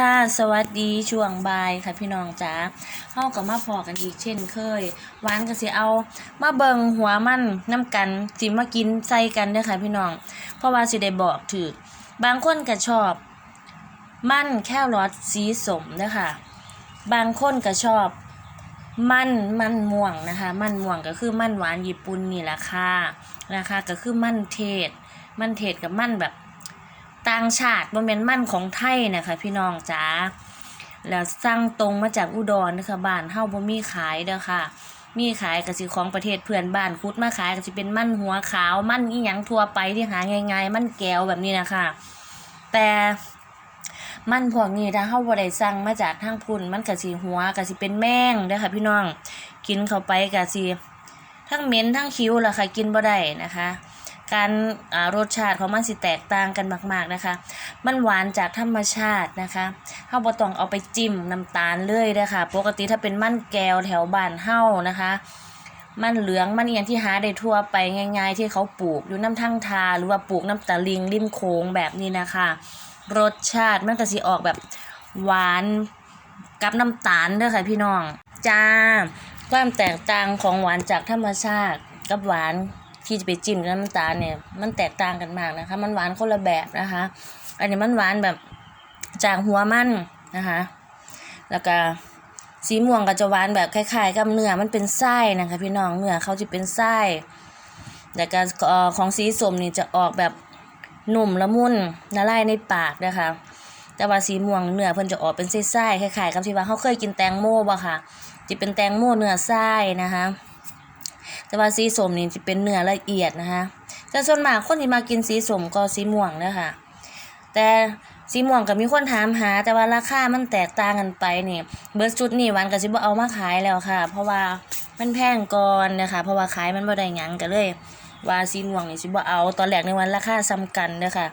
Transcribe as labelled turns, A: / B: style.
A: ค่ะสวัสดีช่วงบ่ายค่ะพี่น้องจ๋าเฮาก็มาพอกันอีกเช่นเคยหวานก็สิเอา มาเบิงหัวมันน้ำกันสิมากินใส่กันเด้อค่ะพี่น้อง เพราะว่าสิได้บอกถือบางคนก็ชอบ มันแค่รสสีสมเด้อค่ะ บางคนก็ชอบ มันมันม่วงนะคะ มันม่วงก็คือมันหวานญี่ปุ่นนี่แหละค่ะนะคะก็คือมันเทศ มันเทศกับมันแบบ ต่างชาติบ่แม่นมันของไทยนะคะพี่น้องจ๋าแล้วสั่งตรงมาจากอุดรนะคะบ้านเฮาบ่มีขายเด้อค่ะ มีขายก็สิของประเทศเพื่อนบ้านคุดมาขายก็สิเป็นมันหัวขาวมันอีหยังทั่วไปที่หาง่ายๆ มันแก้วแบบนี้นะคะแต่มันพวกนี้ถ้าเฮาบ่ได้สั่งมาจากทางพุ่นมันก็สิหัวก็สิเป็นแมงเด้อค่ะพี่น้อง กินเข้าไปก็สิทั้งเหม็นทั้งคิ้วล่ะค่ะกินบ่ได้นะคะ การอ่ารสชาติของมันสิแตกต่างกันมากๆนะคะ มันหวานจากธรรมชาตินะคะเฮาบ่ต้องเอาไปจิ้มน้ำตาลเลยเด้อค่ะปกติถ้าเป็นมันแก้วแถวบ้านเฮานะคะ มันเหลืองมันอย่างที่หาได้ทั่วไปง่าย ๆ ที่เขาปลูกอยู่น้ำทั้งทาหรือว่าปลูกน้ำตะลิงริมโขงแบบนี้นะคะ รสชาติมันก็สิออกแบบหวานกับน้ำตาลเด้อค่ะพี่น้องจ้าความแตกต่างของหวานจากธรรมชาติกับหวาน ที่จะไปจิ้มกับน้ำตาลเนี่ยมันแตกต่างกันมากนะคะ มันหวานคนละแบบนะคะ อันนี้มันหวานแบบจากหัวมันนะคะ แล้วก็สีม่วงก็จะหวานแบบคล้ายๆกับเนื้อมันเป็นไส้นะคะพี่น้องเนื้อเขาจะเป็นไส้แต่การของสีส้มนี่จะออกแบบหนุ่มละมุนละลายในปากนะคะ แต่ว่าสีม่วงเนื้อเพิ่นจะออกเป็นไส้ๆคล้ายๆกับที่ว่าเขาเคยกินแตงโมบ่ค่ะจะเป็นแตงโมเนื้อไส้นะคะ แต่ว่าสีส้มนี่จะเป็นเนื้อละเอียดนะคะแต่ส่วนมากคนที่มากินสีส้มก็สีม่วงนะคะแต่สีม่วงก็มีคนถามหา แต่ว่าราคามันแตกต่างกันไปนี่เบิร์ชุดนี่วันก็สิบ่เอามาขายแล้วค่ะ เพราะว่ามันแพงก่อนนะคะ เพราะว่าขายมันบ่ได้หยังก็เลย ว่าสีม่วงนี่สิบ่เอาตอนแรกในวันราคาซ้ำกันเด้อค่ะ